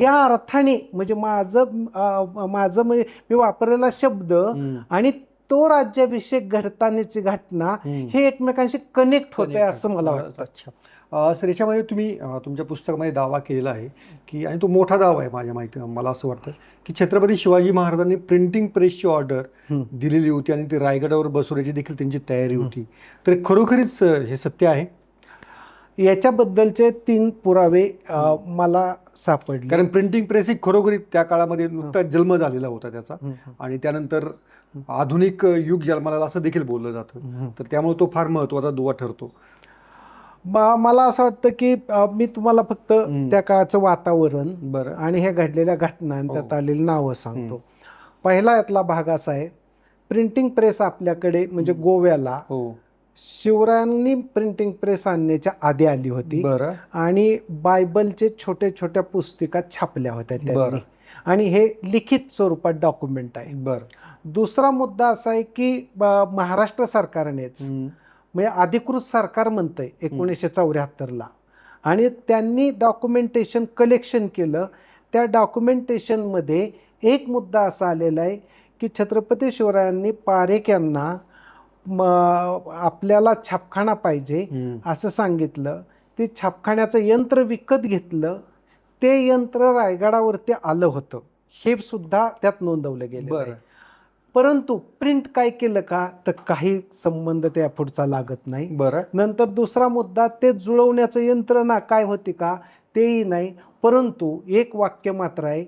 या अर्थाने म्हणजे माझं माझं म्हणजे मी वापरलेला शब्द. आणि तो राज्याभिषेक घडतानाची घटना. हे एकमेकांशी कनेक्ट होते Connect असं मला आहे. वाटतं अच्छा सर याच्यामध्ये तुम्ही तुमच्या पुस्तकामध्ये दावा केलेला आहे की आणि तो मोठा दावा आहे माझ्या माहिती मला असं वाटतं की छत्रपती शिवाजी महाराजांनी प्रिंटिंग प्रेसची ऑर्डर. दिलेली होती आणि ती रायगडावर बसवण्याची देखील त्यांची तयारी होती तर खरोखरीच हे सत्य आहे याच्याबद्दलचे तीन पुरावे अं, मला सापडले. कारण प्रिंटिंग प्रेस ही खरोखरी त्या काळामध्ये नुकताच जन्म झालेला होता त्याचा. आणि त्यानंतर आधुनिक युग जन्माला असं देखील बोललं जातं. तर त्यामुळे तो फार महत्त्वाचा दुवा ठरतो. म- मला असं वाटतं की अं, मी तुम्हाला फक्त हम्म. त्या काळाचं वातावरण बरं. आणि ह्या घडलेल्या घटना आणि त्यात हो. आलेली नावं सांगतो. पहिला यातला भाग असा आहे प्रिंटिंग प्रेस आपल्याकडे म्हणजे गोव्याला हो. शिवरायांनी प्रिंटिंग प्रेस आणण्याच्या आधी आली होती. आणि बायबलचे छोटे छोट्या पुस्तिका छापल्या होत्या. त्यांनी. आणि हे लिखित स्वरूपात डॉक्युमेंट आहे. बरं. दुसरा मुद्दा असा आहे की महाराष्ट्र सरकारनेच. म्हणजे अधिकृत सरकार म्हणतंय एकोणीसशे चौऱ्याहत्तरला. आणि त्यांनी डॉक्युमेंटेशन कलेक्शन केलं. त्या डॉक्युमेंटेशनमध्ये एक मुद्दा असा आलेला आहे की छत्रपती शिवरायांनी पारेख यांना आपल्याला छापखाना पाहिजे. असं सांगितलं. ते छापखान्याचं यंत्र विकत घेतलं. ते यंत्र रायगडावरती आलं होतं. हे सुद्धा त्यात नोंदवलं गेलं बरं. परंतु प्रिंट काय केलं का? तर काही संबंध त्या पुढचा लागत नाही. बरं. नंतर दुसरा मुद्दा ते जुळवण्याचं यंत्रणा काय होती का? तेही नाही. परंतु एक वाक्य मात्र आहे.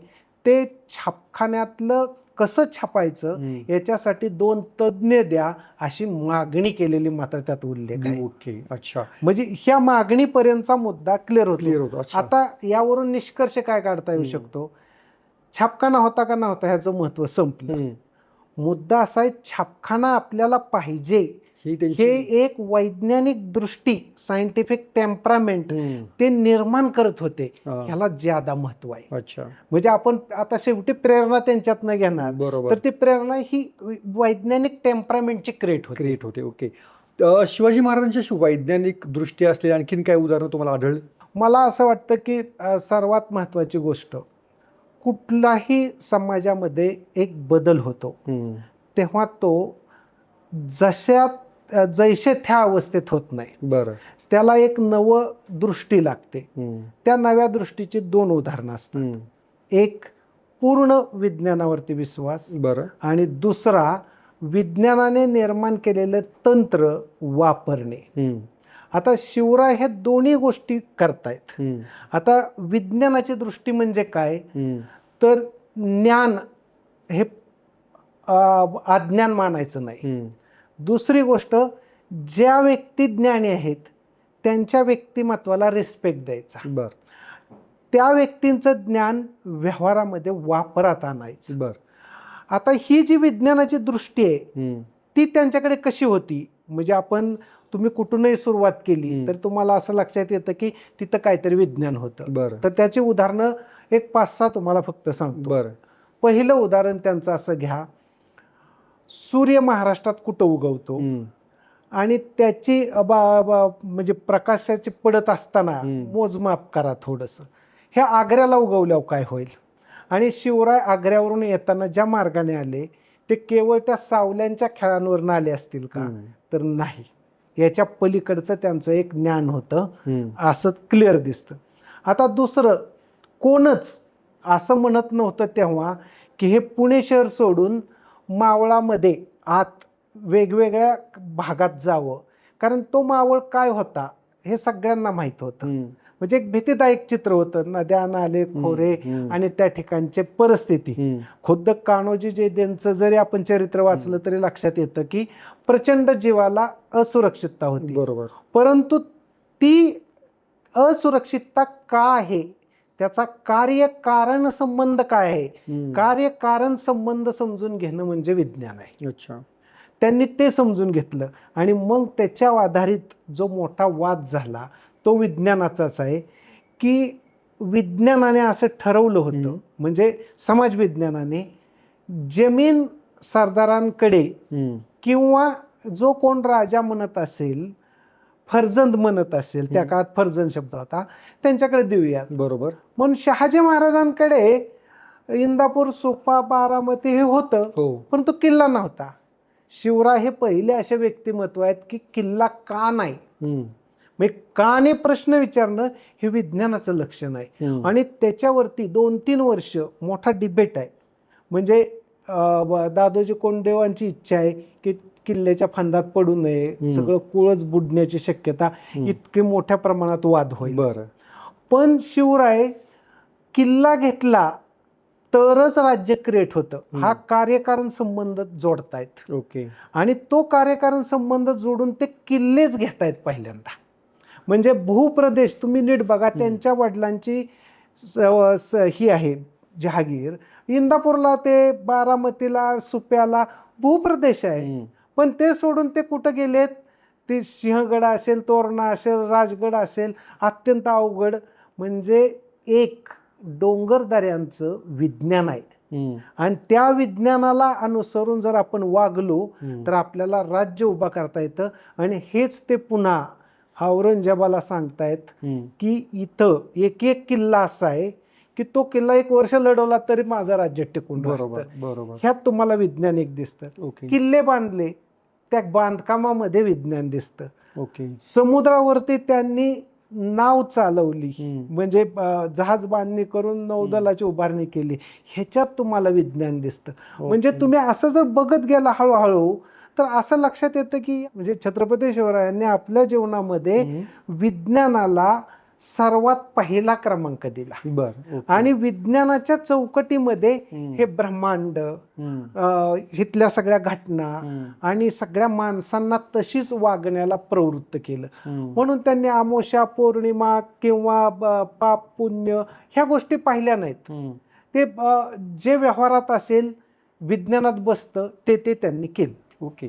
ते छापखान्यातलं कसं छापायचं. याच्यासाठी दोन तज्ज्ञ द्या अशी मागणी केलेली मात्र त्यात उल्लेख आहे ओके अच्छा म्हणजे ह्या मागणीपर्यंतचा मुद्दा क्लिअर क्लिअर होतो होतो अच्छा आता यावरून निष्कर्ष काय काढता येऊ. शकतो छापखाना होता का नव्हता ह्याचं महत्त्व संपलं. मुद्दा असा आहे छापखाना आपल्याला पाहिजे ही हे एक वैज्ञानिक दृष्टी सायंटिफिक टेम्परामेंट. ते निर्माण करत होते. ह्याला ज्यादा महत्त्व आहे. अच्छा. म्हणजे आपण आता शेवटी प्रेरणा त्यांच्यातनं घेणार बरोबर. तर ती प्रेरणा ही वैज्ञानिक टेम्परामेंटची क्रिएट होते. क्रिएट होते ओके शिवाजी महाराजांच्या शि- वैज्ञानिक दृष्टी असलेली आणखीन काय उदाहरणं तुम्हाला आढळली? मला असं वाटतं की सर्वात महत्त्वाची गोष्ट कुठलाही समाजामध्ये एक बदल होतो. तेव्हा तो जशा अ, जैसे त्या अवस्थेत होत नाही बरं त्याला एक नव दृष्टी लागते. त्या नव्या दृष्टीची दोन उदाहरणं असतात. एक पूर्ण विज्ञानावरती विश्वास बरं आणि दुसरा विज्ञानाने निर्माण केलेलं तंत्र वापरणे. आता शिवराय हे दोन्ही गोष्टी करतायत. आता विज्ञानाची दृष्टी म्हणजे काय. तर ज्ञान हे अज्ञान मानायचं नाही. दुसरी गोष्ट ज्या व्यक्ती ज्ञानी आहेत त्यांच्या व्यक्तिमत्वाला रिस्पेक्ट द्यायचा. बरं. त्या व्यक्तींचं ज्ञान व्यवहारामध्ये वापरात आणायचं. बरं. आता ही जी विज्ञानाची दृष्टी आहे. ती त्यांच्याकडे कशी होती? म्हणजे आपण तुम्ही कुठूनही सुरुवात केली. तर तुम्हाला असं लक्षात येतं की तिथं काहीतरी विज्ञान होतं. बरं. तर त्याची उदाहरणं एक पाच सहा तुम्हाला फक्त सांगतो. बरं. पहिलं उदाहरण त्यांचं असं घ्या. सूर्य महाराष्ट्रात कुठं उगवतो. आणि त्याची म्हणजे प्रकाशाची पडत असताना. मोजमाप करा थोडंसं हे आग्र्याला उगवल्यावर काय होईल आणि शिवराय आग्र्यावरून येताना ज्या मार्गाने आले ते केवळ त्या सावल्यांच्या खेळांवरनं आले असतील का. तर नाही याच्या पलीकडचं त्यांचं एक ज्ञान होतं. असं क्लिअर दिसतं आता दुसरं कोणच असं म्हणत नव्हतं तेव्हा की हे पुणे शहर सोडून मावळामध्ये आत वेगवेगळ्या भागात जावं. कारण तो मावळ काय होता हे सगळ्यांना माहीत होतं. म्हणजे एक भीतीदायक चित्र होतं. नद्या नाले खोरे. आणि त्या ठिकाणचे परिस्थिती. खुद्द कान्होजी जे त्यांचं जरी आपण चरित्र वाचलं तरी लक्षात येतं की प्रचंड जीवाला असुरक्षितता होती. बरोबर. परंतु ती असुरक्षितता का आहे? त्याचा कार्य कारण संबंध काय आहे हम्म. कार्य कारण संबंध समजून घेणं म्हणजे विज्ञान आहे अच्छा त्यांनी ते समजून घेतलं आणि मग त्याच्या आधारित जो मोठा वाद झाला तो विज्ञानाचाच आहे की विज्ञानाने असं ठरवलं होतं. म्हणजे समाज विज्ञानाने जमीन सरदारांकडे. किंवा जो कोण राजा म्हणत असेल फर्जंद म्हणत असेल त्या काळात फर्जंद शब्द होता. त्यांच्याकडे देऊयात. बरोबर. म्हणून शहाजी महाराजांकडे इंदापूर सोपा बारामती हे होतं हो. पण तो किल्ला नव्हता. शिवराय हे पहिले असे व्यक्तिमत्व आहेत की किल्ला का नाही? हम्म. म्हणजे का नाही प्रश्न विचारणं हे विज्ञानाचं लक्षण आहे. आणि त्याच्यावरती दोन तीन वर्ष मोठा डिबेट आहे. म्हणजे दादोजी कोंडदेवांची इच्छा आहे की किल्ल्याच्या फांदात पडू नये. सगळं कुळच बुडण्याची शक्यता. इतके मोठ्या प्रमाणात वाद होईल. बरं. पण शिवराय किल्ला घेतला तरच राज्य क्रिएट होतं. हा कार्यकारण संबंध जोडतायत. ओके. आणि तो कार्यकारण संबंध जोडून ते किल्लेच घेतायत पहिल्यांदा. म्हणजे भूप्रदेश तुम्ही नीट बघा त्यांच्या वडिलांची ही आहे जहागीर. इंदापूरला ते बारामतीला सुप्याला भूप्रदेश आहे. पण ते सोडून ते कुठं गेलेत? ते सिंहगड असेल तोरणा असेल राजगड असेल अत्यंत अवघड. म्हणजे एक डोंगरदऱ्यांचं विज्ञान आहे. आणि त्या विज्ञानाला अनुसरून जर आपण वागलो. तर आपल्याला राज्य उभा करता येतं. आणि हेच ते पुन्हा औरंगजेबाला सांगतायत. की इथं एक एक किल्ला असा आहे की तो किल्ला एक वर्ष लढवला तरी माझं राज्य टिकून बरोबर बरोबर. ह्यात तुम्हाला विज्ञान एक दिसतं. किल्ले बांधले त्या बांधकामामध्ये विज्ञान दिसतं ओके समुद्रावरती त्यांनी नाव चालवली. म्हणजे जहाज बांधणी करून नौदलाची उभारणी केली ह्याच्यात तुम्हाला विज्ञान दिसतं म्हणजे. तुम्ही असं जर बघत गेला हळूहळू तर असं लक्षात येतं की म्हणजे छत्रपती शिवरायांनी आपल्या जीवनामध्ये. विज्ञानाला सर्वात पहिला क्रमांक दिला बर. आणि विज्ञानाच्या चौकटीमध्ये. हे ब्रह्मांड इथल्या सगळ्या घटना. आणि सगळ्या माणसांना तशीच वागण्याला प्रवृत्त केलं. म्हणून त्यांनी आमोशा पौर्णिमा किंवा पाप पुण्य ह्या गोष्टी पाहिल्या नाहीत. ते जे व्यवहारात असेल विज्ञानात बसतं ते ते त्यांनी केलं ओके